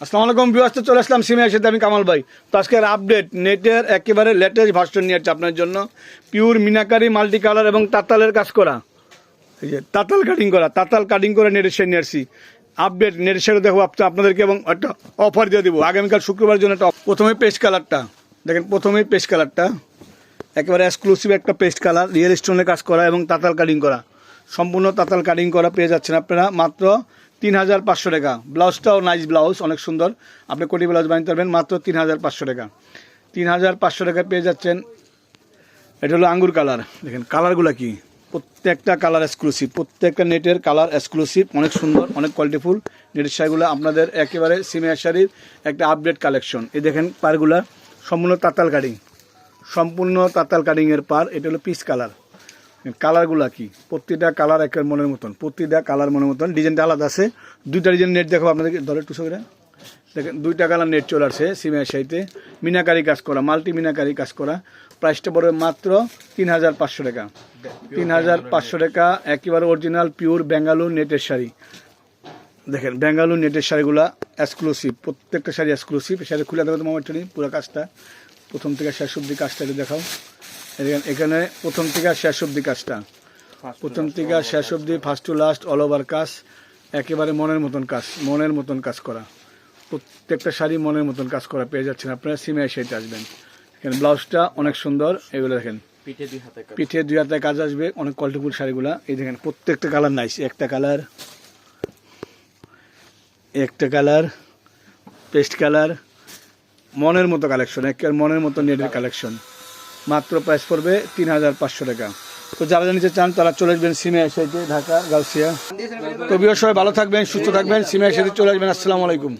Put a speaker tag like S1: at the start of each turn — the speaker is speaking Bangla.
S1: আসসালামু আলাইকুম বিওয়াস্তে চলে আসলাম সিমে এসে আমি কামাল ভাই। তো আজকের আপডেট নেটের একেবারে লেটেস্ট ভার্সন নিয়ে আসছে আপনার জন্য। পিওর মিনাকারি মাল্টি কালার এবং তাতালের কাজ করা। এই যে তাতাল কাটিং করা, তাতাল কাটিং করে নেটের শেড নিয়ে আসছি। আপডেট নেটের শেডও দেখো আপনাদেরকে এবং একটা অফার দিয়ে দেবো। আগামীকাল শুক্রবার জন্য একটা প্রথমে পেস্ট কালারটা দেখেন প্রথমেই পেস্ট কালারটা একেবারে এক্সক্লুসিভ একটা পেস্ট কালার রিয়েল স্টোনের কাজ করা এবং তাতাল কাটিং করা। সম্পূর্ণ তাতাল কাটিং করা পেয়ে যাচ্ছেন আপনারা। মাত্র তিন হাজার পাঁচশো টাকা। ব্লাউজটাও নাইস ব্লাউজ, অনেক সুন্দর। আপনি কোটি ব্লাউজ বানিয়ে পারবেন মাত্র তিন হাজার পাঁচশো টাকা। তিন হাজার পাঁচশো টাকা পেয়ে যাচ্ছেন, এটা হলো আঙ্গুর কালার। দেখেন, কালারগুলো কি? প্রত্যেকটা কালার এক্সক্লুসিভ প্রত্যেকটা নেটের কালার এক্সক্লুসিভ অনেক সুন্দর, অনেক কোয়ালিটিফুল নেটের শাড়িগুলো আপনাদের একেবারে সিমিয়ার শাড়ির একটা আপডেট কালেকশন এই দেখেন পারগুলা সম্পূর্ণ তাতাল কাটিং। সম্পূর্ণ তাতাল কাটিংয়ের পার এটা হলো পিস কালার কালারগুলা কি? প্রতিটা কালার একের মনের মতন, প্রতিটা কালার মনের মতন, ডিজাইনটা আলাদা আছে। দুইটা ডিজাইন নেট দেখো আপনাদেরকে, ধরে একটু সঙ্গে দেখেন, দুইটা কালার নেট চলে আসছে, সিমের সাইতে মিনাকারি কাজ করা, মাল্টি মিনাকারি কাজ করা। প্রাইসটা পড়বে মাত্র তিন হাজার পাঁচশো টাকা। তিন হাজার পাঁচশো টাকা, একেবারে অরিজিনাল পিওর বেঙ্গালুর নেটের শাড়ি। দেখেন বেঙ্গালুর নেটের শাড়িগুলা এক্সক্লুসিভ প্রত্যেকটা শাড়ি এক্সক্লুসিভ শাড়ি খুলে দেবো তোমার পুরো কাজটা। প্রথম থেকে শেষ অব্দি কাজটা দেখাও। এখানে- এখানে প্রথম থেকে শেষ অব্দি কাজটা। প্রথম থেকে শেষ অব্দি first to last all over কাজ একেবারে মনের মতন কাজ মনের মতন কাজ করা। প্রত্যেকটা শাড়ি মনের মতন কাজ করা পেয়ে যাচ্ছেন আপনারা সিমে সেটা আসবেন। এখানে ব্লাউজটা অনেক সুন্দর এগুলো দেখেন।
S2: পিঠে দুই হাতে কাজ।
S1: পিঠে দুই হাতে কাজ আসবে অনেক কোয়ালিটিফুল শাড়িগুলা। এই দেখেন প্রত্যেকটা কালার নাইস একটা কালার একটা কালার পেস্ট কালার মনের মতো কালেকশন একের মনের মতো নেটের কালেকশন মাত্র প্রাইস পড়বে তিন হাজার পাঁচশো টাকা। তো যারা নিতে চান, তারা চলে আসবেন সিমে এসে ঢাকা, গাউসিয়া। তো বিয় সবাই ভালো থাকবেন, সুস্থ থাকবেন, সিমে এসে চলে আসবেন। আসসালামু আলাইকুম।